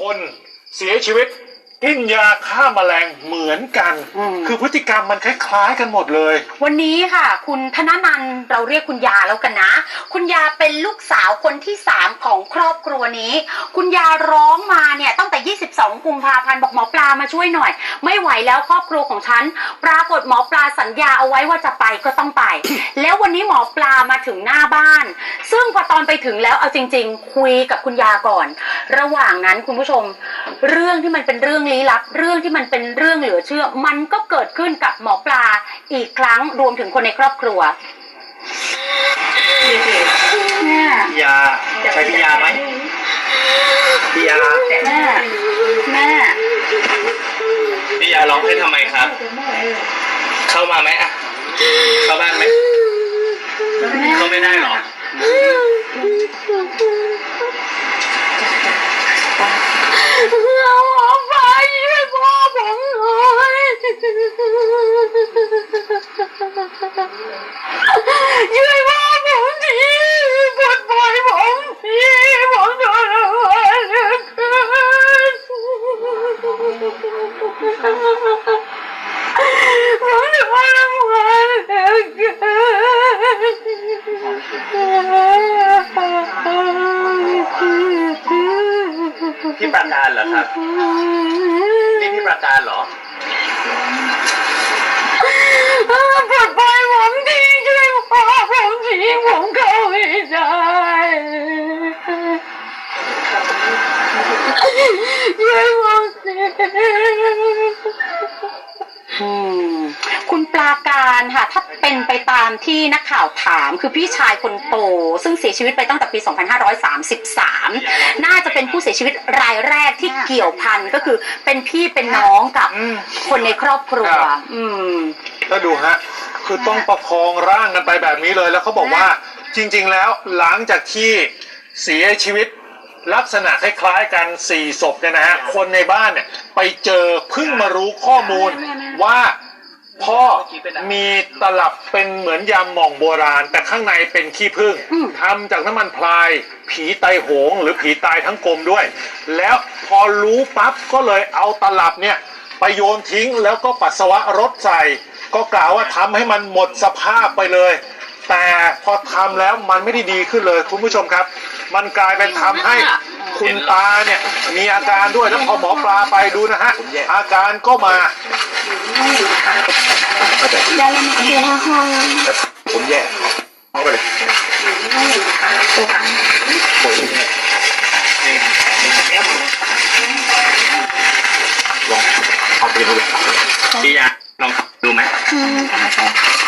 คนเสียชีวิต กินยาฆ่าแมลงเหมือนกัน อืม คือพฤติกรรมมันคล้ายๆกันหมดเลย วันนี้ค่ะ คุณธนนันท์เราเรียกคุณยาแล้วกันนะ คุณยาเป็นลูกสาวคนที่สามของครอบครัวนี้ คุณยาร้องมาเนี่ยตั้งแต่ 22 กุมภาพันธ์บอกหมอปลามาช่วยหน่อย ไม่ไหวแล้วครอบครัวของฉัน ปรากฏหมอปลาสัญญาเอาไว้ว่าจะไปก็ต้องไป แล้ววันนี้หมอปลามาถึงหน้าบ้าน ซึ่งพอตอนไปถึงแล้วเอาจริง ๆ คุยกับคุณยาก่อน ระหว่างนั้นคุณผู้ชม เรื่องที่มันเป็นเรื่องลี้ลับเรื่องที่มันเป็นเรื่องเหลือเชื่อ มันก็เกิดขึ้นกับหมอปลาอีกครั้งรวมถึงคนในครอบครัวแม่พี่ยาใช้พี่ยาไหมพี่ยาแม่แม่พี่ยาร้องให้ทำไมครับ เข้ามาไหมอะเข้าบ้านไหมเข้าไม่ได้หรอ การเหรอครับ นี่พี่ประการเหรอ ปลดปล่อยผมทีช่วยพ่อผมทีผมเข้าไม่ได้ช่วยผมที คุณปลาการค่ะถ้าเป็นไปตามที่นักข่าวถาม คือพี่ชายคนโต ซึ่งเสียชีวิตไปตั้งแต่ปี 2533 น่าจะเป็นผู้เสียชีวิตรายแรกที่เกี่ยวพันก็คือเป็นพี่เป็นน้องกับอืมคนในครอบครัวครับอืมแล้วดูฮะ คือต้องประคองร่างกันไปแบบนี้เลย แล้วเขาบอกว่าจริง ๆ แล้วหลังจากที่เสียชีวิตลักษณะคล้ายๆกันสี่ศพเนี่ยนะฮะ คนในบ้านเนี่ยไปเจอเพิ่งมารู้ข้อมูลว่า พ่อมีตลับเป็นเหมือนยาหม่องโบราณ แต่ข้างในเป็นขี้ผึ้งอืมทำจากน้ำมันพลาย ผีไตโหง หรือผีตายทั้งกลมด้วย แล้วพอรู้ปั๊บก็เลยเอาตลับเนี่ยไปโยนทิ้งแล้วก็ปัสสาวะรถใส่ ก็กล่าวว่าทำให้มันหมดสภาพไปเลย แต่พอทำแล้วมันไม่ได้ดีขึ้นเลยคุณผู้ชมครับ มันกลายเป็นทำให้คุณตาเนี่ยมีอาการด้วยแล้วพอหมอปลาไปดูนะฮะอาการก็มา ผมแย่เข้าไปเลยลองเอาไปดูเลยพี่ยาลองดูไหม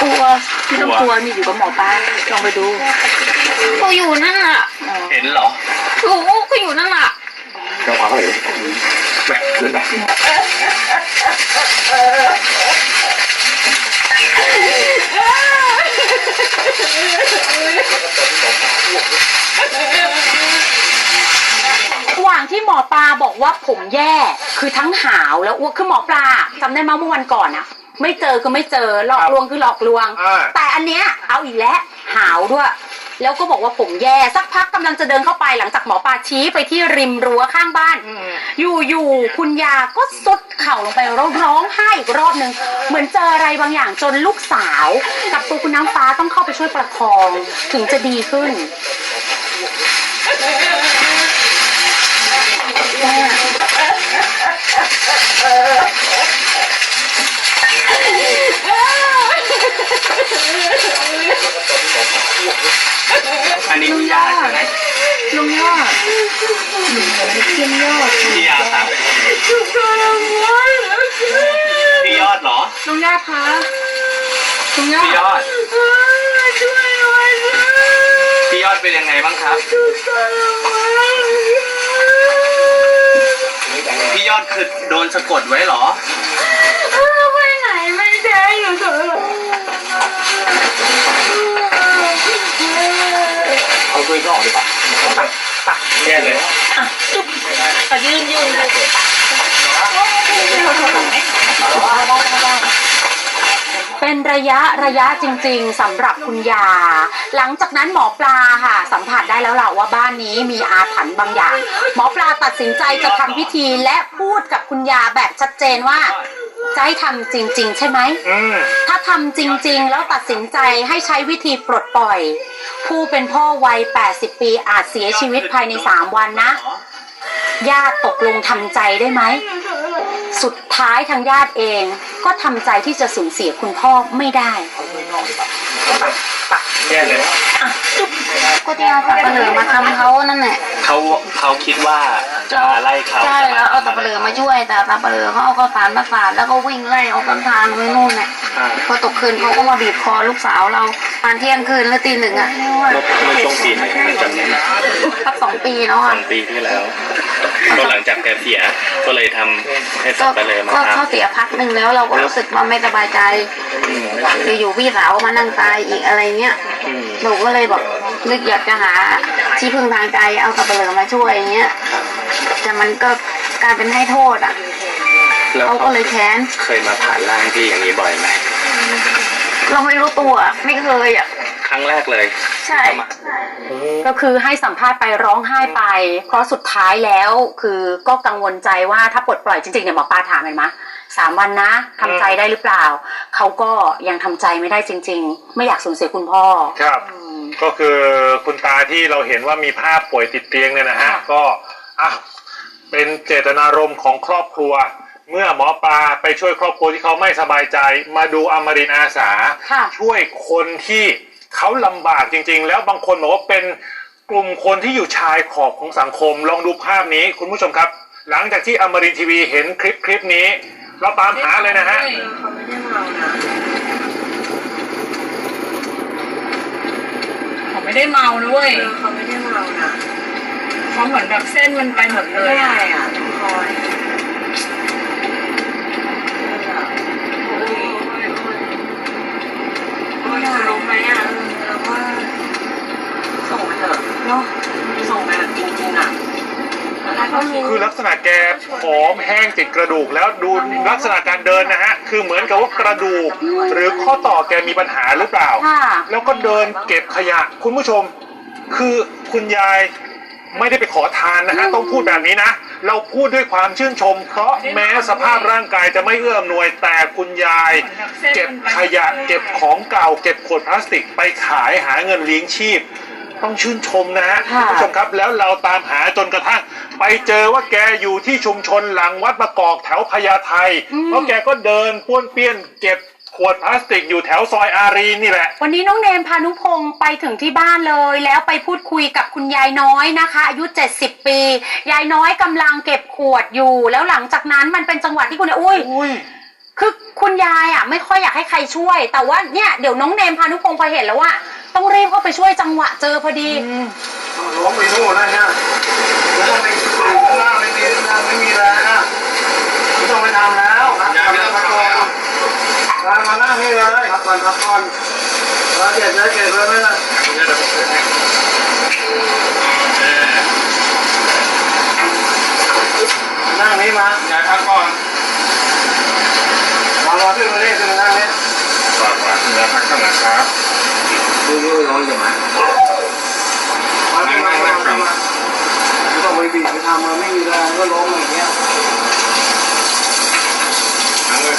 กลัวไม่ต้องกลัวนี่อยู่กับหมอปลาลองไปดูกูอยู่นั่นน่ะ เห็นเหรอกูกูอยู่นั่นน่ะ ลองเอาไปเลยไปเดินไประหว่างที่หมอปลาบอกว่าผมแย่คือทั้งหาวแล้วอ้วกคือหมอปลาจำได้ไหมเมื่อวันก่อนอะไม่เจอคือไม่เจอหลอกลวงคือหลอกลวงอ่าแต่อันเนี้ยเอาอีกแล้วหาวด้วย แล้วก็บอกว่าผมแย่สักพักกำลังจะเดินเข้าไปหลังจากหมอปลาชี้ไปที่ริมรั้วข้างบ้าน อยู่อยู่ๆคุณยาก็ซุดเข่าลงไปร้องร้องไห้อีกรอบนึงเหมือนเจออะไรบางอย่างจนลูกสาว กับตัวคุณน้ำฟ้าต้องเข้าไปช่วยประคอง ถึงจะดีขึ้น อันนี้พี่ยาใช่ไหมลุงยอดลุงยอดพี่ยาครับพี่ยอดเหรอ ลุงยอดคะลุงยอพี่ดยอดพี่ยอดเป็นยังไงบ้างครับพี่ยอดคือโดนสะกดไว้เหรอ เอกดีกว่าแย่เลยขอยืนยืนดูไปเป็นระยะระยะจริง ๆสำหรับคุณยา หลังจากนั้นหมอปลาค่ะ สัมผัสได้แล้วล่ะว่าบ้านนี้มีอาถรรพ์บางอย่าง หมอปลาตัดสินใจจะทำพิธีและพูดกับคุณยาแบบชัดเจนว่า จะให้ทำจริง ๆ ใช่ไหม อืม ถ้าทำจริง ๆ แล้วตัดสินใจให้ใช้วิธีปลดปล่อย ผู้เป็นพ่อวัย 80 ปีอาจเสียชีวิตภายใน 3 วันนะญาติตกลงทำใจได้ไหม สุดท้ายทางญาติเองก็ทำใจที่จะสูญเสียคุณพ่อไม่ได้ แย่เลยก็ที่เอาสับปะเหลือมาทำเขานั่นแหละเขาเขาคิดว่าจะไล่เขาใช่แล้วเอาสับปะเหลือมาช่วยแต่สับปะเหลือเขาเอาข้าวสารมาสาดแล้วก็วิ่งไล่ออกตามทางไปนู่นแหละอ่าพอตกคืนเขาก็มาบีบคอลูกสาวเราตอนเที่ยงคืนแล้วตีหนึ่งอะเมื่อเมื่อช่วงปีไหนจำได้ไหมสักสองปีแล้วสอะองปีที่แล้ว ก็หลังจากแกเสียก็เลยทำให้สัก็บปะเลอมาก็ทเขาเสียพักหนึ่งแล้วเราก็รู้สึกว่าไม่สบายใจำอืมอยู่ๆพี่สาวมานั่งตายอีกอะไรเงี้ยอืมหนูก็เลยแบบนึกอยากจะหาที่พึ่งทางใจเอาสับปะเหลือมาช่วยอย่างเงี้ยแต่มันก็กลายเป็นให้โทษอะแล้วเขาก็เลยแค้นเคยมาผ่านร่างที่อย่างนี้บ่อยไหมเราไม่รู้ตัว ไม่เคยอะครั้งแรกเลย ใช่ก็คือให้สัมภาษณ์ไปร้องไห้ไป เพราะสุดท้ายแล้วคือก็กังวลใจว่าถ้าปลดปล่อยจริงๆเนี่ยหมอปลาถามเห็นไหมสามวันนะทำใจได้หรือเปล่า เขาก็ยังทำใจไม่ได้จริง ๆ ไม่อยากสูญเสียคุณพ่อ ครับ อืม ก็คือคุณตาที่เราเห็นว่ามีภาพป่วยติดเตียงเนี่ยนะฮะ ค่ะ ก็อะเป็นเจตนารมณ์ของครอบครัว เมื่อหมอปลาไปช่วยครอบครัวที่เขาไม่สบายใจ มาดูอมรินทร์อาสา ค่ะ ช่วยคนที่ เขาลำบากจริง ๆ แล้วบางคนบอกว่าเป็นกลุ่มคนที่อยู่ชายขอบของสังคม ลองดูภาพนี้คุณผู้ชมครับ หลังจากที่อมรินทร์ทีวีเห็นคลิปคลิปนี้ เราตามหาเลยนะฮะเขาไม่ได้เมานะเว้ยเขาไม่ได้เมานะเขาเหมือนแบบเส้นมันไปหมดเลยใช่อะ อะ ติดกระดูกแล้วดูลักษณะการเดินนะฮะคือเหมือนกับว่ากระดูก หรือข้อต่อแกมีปัญหาหรือเปล่า ค่ะ แล้วก็เดินเก็บขยะ คุณผู้ชม คือคุณยายไม่ได้ไปขอทานนะฮะต้องพูดแบบนี้นะ เราพูดด้วยความชื่นชม เพราะแม้สภาพร่างกายจะไม่เอื้ออำนวย แต่คุณยาย เก็บขยะ เก็บของเก่า เก็บขวดพลาสติกไปขายหาเงินเลี้ยงชีพ ต้องชื่นชมนะฮะค่ะคุณผู้ชมครับแล้วเราตามหาจนกระทั่ง ไปเจอว่าแกอยู่ที่ชุมชนหลังวัดมะกอกแถวพญาไทเพราะแกก็เดินป้วนเปี้ยนเก็บขวดพลาสติกอยู่แถวซอยอารีนี่แหละ วันนี้น้องเนมพานุพงศ์ไปถึงที่บ้านเลย แล้วไปพูดคุยกับคุณยายน้อยนะคะ อายุ 70 ปี ยายน้อยกำลังเก็บขวดอยู่ แล้วหลังจากนั้นมันเป็นจังหวะที่คุณอุ้ยอุ้ยคือคุณยายอะไม่ค่อยอยากให้ใครช่วย แต่ว่าเนี่ยเดี๋ยวน้องเนมพานุพงศ์พอเห็นแล้วว่า ต้องรีบเข้าไปช่วยจังหวะเจอพอดีล้มไปนู่นนะฮะแล้วก็ไปข้างหน้าไปตีข้างหน้าไม่มีแล้วนะไม่ต้องไปทำแล้วนะทำแล้วพักก่อนมามานั่งนี่เลยพักก่อนพักก่อนแล้วเก็บเลยเก็บเลยไม่ละ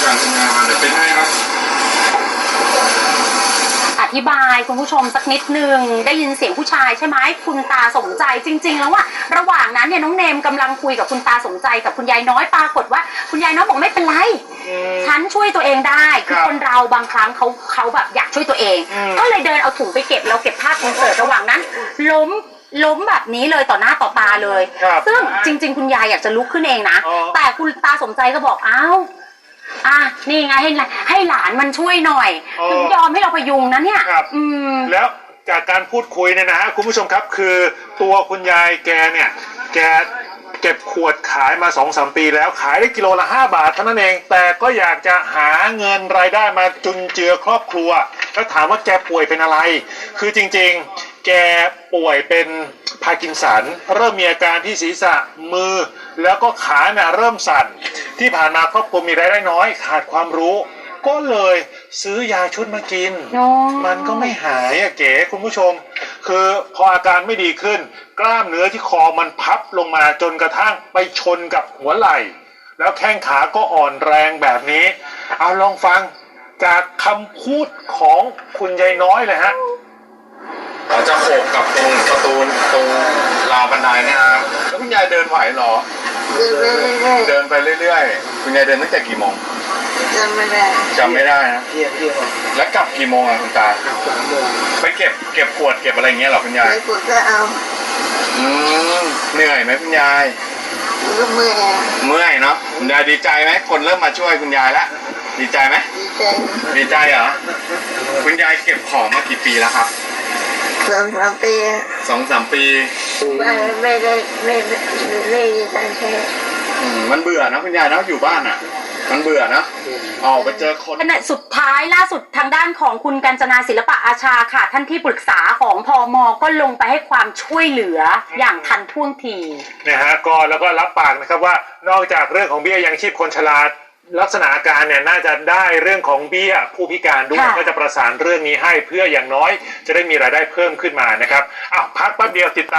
การทำงานมาเดี๋ยวเป็นให้ครับ อธิบายคุณผู้ชมสักนิดหนึ่งได้ยินเสียงผู้ชายใช่ไหมคุณตาสมใจจริง ๆ แล้วว่าระหว่างนั้นเนี่ยน้องเนมกำลังคุยกับคุณตาสมใจกับคุณยายน้อยปรากฏว่า คุณยายน้อยบอกไม่เป็นไร ฉันช่วยตัวเองได้คือครับคนเราบางครั้งเขาเขาแบบอยากช่วยตัวเอง อืม ก็เลยเดินเอาถุงไปเก็บเราเก็บภาพคอนเสิร์ตระหว่างนั้น ล้มล้มแบบนี้เลยต่อหน้าต่อตาเลย ครับซึ่งจริง ๆ คุณยายอยากจะลุกขึ้นเองนะ อ๋อ แต่คุณตาสมใจก็บอกอ้าว อะนี่ไงให้หลานให้หลานมันช่วยหน่อยถึงยอมให้เราพยุงนะเนี่ยครับ อืม แล้วจากการพูดคุยเนี่ยนะฮะคุณผู้ชมครับคือตัวคุณยายแกเนี่ยแกเก็บขวดขายมา2อสปีแล้ว ขายได้กิโลละ 5 บาทเท่านั้นเอง แต่ก็อยากจะหาเงินรายได้มาจุนเจือครอบครัว แล้วถามว่าแกป่วยเป็นอะไร คือจริงๆ แกป่วยเป็นพาร์กินสัน เริ่มมีอาการที่ศีรษะมือ แล้วก็ขาเนี่ยเริ่มสั่น ที่ผ่านมาครอบครัวมีรายได้น้อย ขาดความรู้ ก็เลยซื้อยาชุดมากิน อ๋อ มันก็ไม่หายอะเก๋คุณผู้ชม คือพออาการไม่ดีขึ้น กล้ามเนื้อที่คอมันพับลงมาจนกระทั่งไปชนกับหัวไหล่ แล้วแข้งขาก็อ่อนแรงแบบนี้ เอาลองฟัง จากคำพูดของคุณยายน้อยเลยฮะเราจะโขกกับตรงประตูตรงราวบันไดเนี่ยนะครับแล้วคุณยายเดินไหวเหรอ เดินไปเรื่อยๆคุณยายเดินตั้งแต่กี่โมงจำไม่ได้จำไม่ได้นะแล้วกลับกี่โมงอะคุณตาไปเก็บเก็บขวดเก็บอะไรอย่างเงี้ยเหรอคุณยาย ไปกดก็เอาอืมเหนื่อยไหมคุณยายก็เมื่อยเมื่อยเนาะคุณยายดีใจไหมคนเริ่มมาช่วยคุณยายแล้ว ดีใจไหมดีใจดีใจเหรอคุณยายเก็บของมากี่ปีแล้วครับสองสามปีสองสามปีไม่ไม่ได้ไม่ไม่ไม่ได้ตังค์แค่อืมมันเบื่อนะคุณยายเนาะอยู่บ้านอะ มันเบื่อเนาะออกไปเจอคนขณะสุดท้ายล่าสุดทางด้านของคุณกัญจนาศิลปะอาชาค่ะ ท่านที่ปรึกษาของพอมก็ลงไปให้ความช่วยเหลืออย่างทันท่วงทีนะฮะก็แล้วก็รับปากนะครับว่านอกจากเรื่องของเบี้ยยังชีพคนชรา ลักษณะอาการเนี่ยน่าจะได้เรื่องของเบี้ยผู้พิการด้วยค่ะ ก็จะประสานเรื่องนี้ให้เพื่ออย่างน้อย จะได้มีรายได้เพิ่มขึ้นมานะครับอ้าวพักแป๊บเดียวติดตาม